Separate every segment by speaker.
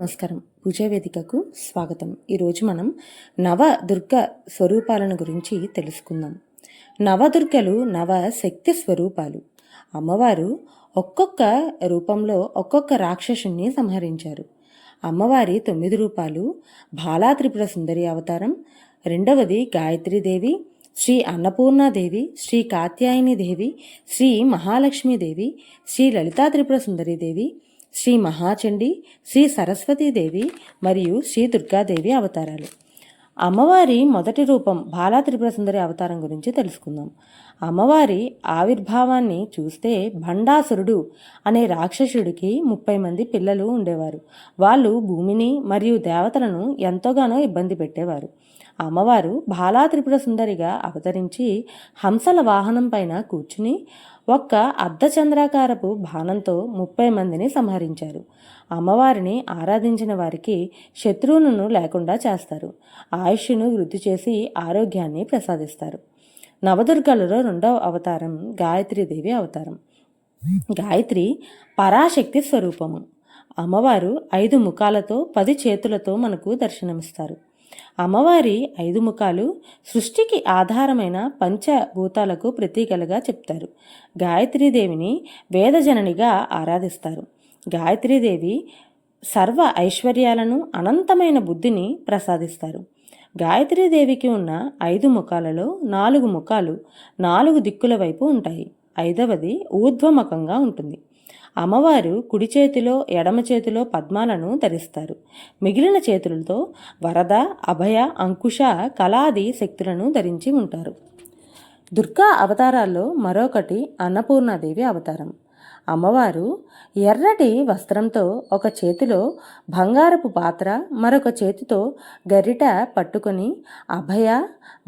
Speaker 1: నమస్కారం. పూజావేదికకు స్వాగతం. ఈరోజు మనం నవ దుర్గ స్వరూపాలను గురించి తెలుసుకుందాం. నవదుర్గలు నవ శక్తి స్వరూపాలు. అమ్మవారు ఒక్కొక్క రూపంలో ఒక్కొక్క రాక్షసుని సంహరించారు. అమ్మవారి తొమ్మిది రూపాలు బాలా త్రిపుర సుందరి అవతారం రెండవది గాయత్రీదేవి శ్రీ అన్నపూర్ణాదేవి శ్రీ కాత్యాయనిదేవి శ్రీ మహాలక్ష్మీదేవి శ్రీ లలితా త్రిపుర సుందరీదేవి శ్రీ మహాచండి శ్రీ సరస్వతీదేవి మరియు శ్రీ దుర్గాదేవి అవతారాలు. అమ్మవారి మొదటి రూపం బాలా త్రిపుర సుందరి అవతారం గురించి తెలుసుకుందాం. అమ్మవారి ఆవిర్భావాన్ని చూస్తే భండాసురుడు అనే రాక్షసుడికి ముప్పై మంది పిల్లలు ఉండేవారు. వాళ్ళు భూమిని మరియు దేవతలను ఎంతోగానో ఇబ్బంది పెట్టేవారు. అమ్మవారు బాలా త్రిపుర సుందరిగా అవతరించి హంసల వాహనం పైన కూర్చుని ఒక్క అర్ధచంద్రాకారపు బాణంతో ముప్పై మందిని సంహరించారు. అమ్మవారిని ఆరాధించిన వారికి శత్రువులను లేకుండా చేస్తారు. ఆయుష్ను వృద్ధి చేసి ఆరోగ్యాన్ని ప్రసాదిస్తారు. నవదుర్గలలో రెండవ అవతారం గాయత్రీదేవి అవతారం. గాయత్రి పరాశక్తి స్వరూపము. అమ్మవారు ఐదు ముఖాలతో పది చేతులతో మనకు దర్శనమిస్తారు. అమ్మవారి ఐదు ముఖాలు సృష్టికి ఆధారమైన పంచభూతాలకు ప్రతీకలుగా చెప్తారు. గాయత్రీదేవిని వేదజననిగా ఆరాధిస్తారు. గాయత్రీదేవి సర్వ ఐశ్వర్యాలను అనంతమైన బుద్ధిని ప్రసాదిస్తారు. గాయత్రీదేవికి ఉన్న ఐదు ముఖాలలో నాలుగు ముఖాలు నాలుగు దిక్కుల వైపు ఉంటాయి. ఐదవది ఊర్ధ్వముఖంగా ఉంటుంది. అమ్మవారు కుడి చేతిలో ఎడమ చేతిలో పద్మాలను ధరిస్తారు. మిగిలిన చేతులతో వరద అభయ అంకుశ కళాది శక్తులను ధరించి ఉంటారు. దుర్గా అవతారాల్లో మరొకటి అన్నపూర్ణాదేవి అవతారం. అమ్మవారు ఎర్రటి వస్త్రంతో ఒక చేతిలో బంగారపు పాత్ర మరొక చేతితో గరిట పట్టుకొని అభయ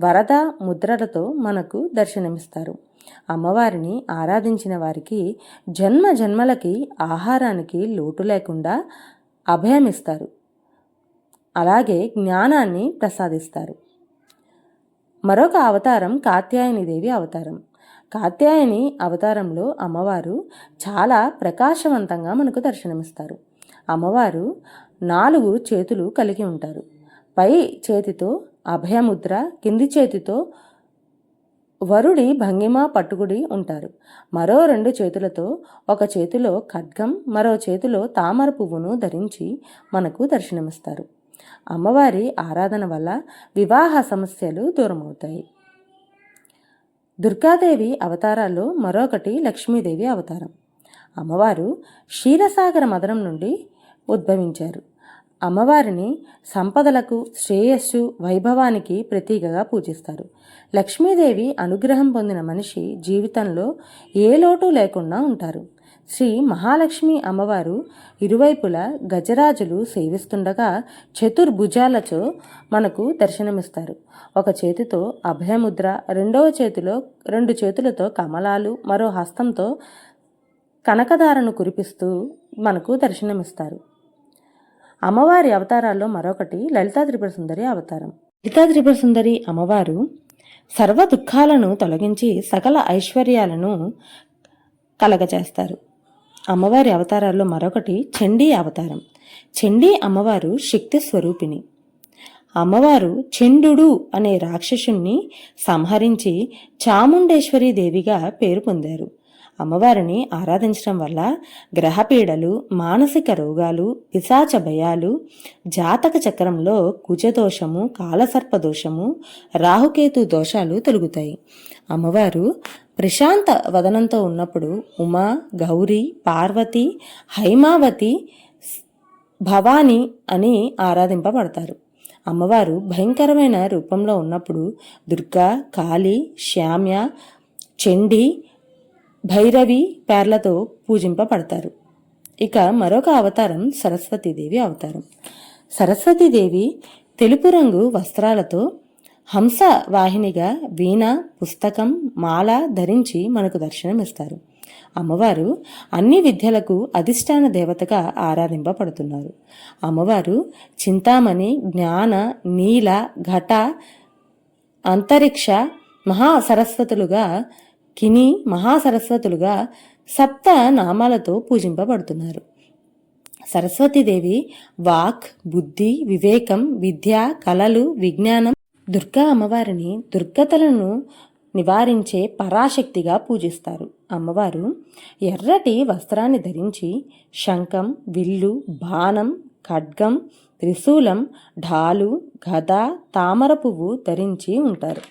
Speaker 1: వరద ముద్రలతో మనకు దర్శనమిస్తారు. అమ్మవారిని ఆరాధించిన వారికి జన్మ జన్మలకి ఆహారానికి లోటు లేకుండా అభయమిస్తారు. అలాగే జ్ఞానాన్ని ప్రసాదిస్తారు. మరొక అవతారం కాత్యాయనిదేవి అవతారం. కాత్యాయని అవతారంలో అమ్మవారు చాలా ప్రకాశవంతంగా మనకు దర్శనమిస్తారు. అమ్మవారు నాలుగు చేతులు కలిగి ఉంటారు. పై చేతితో అభయముద్ర కింది చేతితో వరుడి భంగిమ పట్టుకుడి ఉంటారు. మరో రెండు చేతులతో ఒక చేతిలో ఖడ్గం మరో చేతిలో తామర పువ్వును ధరించి మనకు దర్శనమిస్తారు. అమ్మవారి ఆరాధన వల్ల వివాహ సమస్యలు దూరమవుతాయి. దుర్గాదేవి అవతారాల్లో మరొకటి లక్ష్మీదేవి అవతారం. అమ్మవారు క్షీరసాగర మదనం నుండి ఉద్భవించారు. అమ్మవారిని సంపదలకు శ్రేయస్సు వైభవానికి ప్రతీకగా పూజిస్తారు. లక్ష్మీదేవి అనుగ్రహం పొందిన మనిషి జీవితంలో ఏ లోటు లేకుండా ఉంటారు. శ్రీ మహాలక్ష్మి అమ్మవారు ఇరువైపులా గజరాజులు సేవిస్తుండగా చతుర్భుజాలతో మనకు దర్శనమిస్తారు. ఒక చేతితో అభయముద్ర రెండవ చేతిలో రెండు చేతులతో కమలాలు మరో హస్తంతో కనకదారను కురిపిస్తూ మనకు దర్శనమిస్తారు. అమ్మవారి అవతారాల్లో మరొకటి లలితా త్రిపుర సుందరి అవతారం. లలితా త్రిపుర సుందరి అమ్మవారు సర్వ దుఃఖాలను తొలగించి సకల ఐశ్వర్యాలను కలగజేస్తారు. అమ్మవారి అవతారాల్లో మరొకటి చండీ అవతారం. చండీ అమ్మవారు శక్తి స్వరూపిణి. అమ్మవారు చండుడు అనే రాక్షసుణ్ణి సంహరించి చాముండేశ్వరి దేవిగా పేరు పొందారు. అమ్మవారిని ఆరాధించడం వల్ల గ్రహపీడలు మానసిక రోగాలు పిశాచ భయాలు జాతక చక్రంలో కుజదోషము కాలసర్పదోషము రాహుకేతు దోషాలు తొలుగుతాయి. అమ్మవారు ప్రశాంత వదనంతో ఉన్నప్పుడు ఉమా గౌరీ పార్వతి హైమావతి భవాని అని ఆరాధింపబడతారు. అమ్మవారు భయంకరమైన రూపంలో ఉన్నప్పుడు దుర్గా కాళీ శ్యామ్య చండీ భైరవి పేర్లతో పూజింపబడతారు. ఇక మరొక అవతారం సరస్వతీదేవి అవతారం. సరస్వతీదేవి తెలుపు రంగు వస్త్రాలతో హంస వాహినిగా వీణ పుస్తకం మాల ధరించి మనకు దర్శనమిస్తారు. అమ్మవారు అన్ని విద్యలకు అధిష్టాన దేవతగా ఆరాధింపబడుతున్నారు. అమ్మవారు చింతామణి జ్ఞాన నీల ఘట అంతరిక్ష మహా సరస్వతులుగా కిని మహాసరస్వతులుగా సప్త నామాలతో పూజింపబడుతున్నారు. సరస్వతీదేవి వాక్ బుద్ధి వివేకం విద్య కళలు విజ్ఞానం దుర్గా అమ్మవారిని దుర్గతలను నివారించే పరాశక్తిగా పూజిస్తారు. అమ్మవారు ఎర్రటి వస్త్రాన్ని ధరించి శంఖం విల్లు బాణం ఖడ్గం త్రిశూలం ఢాలు గద తామర పువ్వు ధరించి ఉంటారు.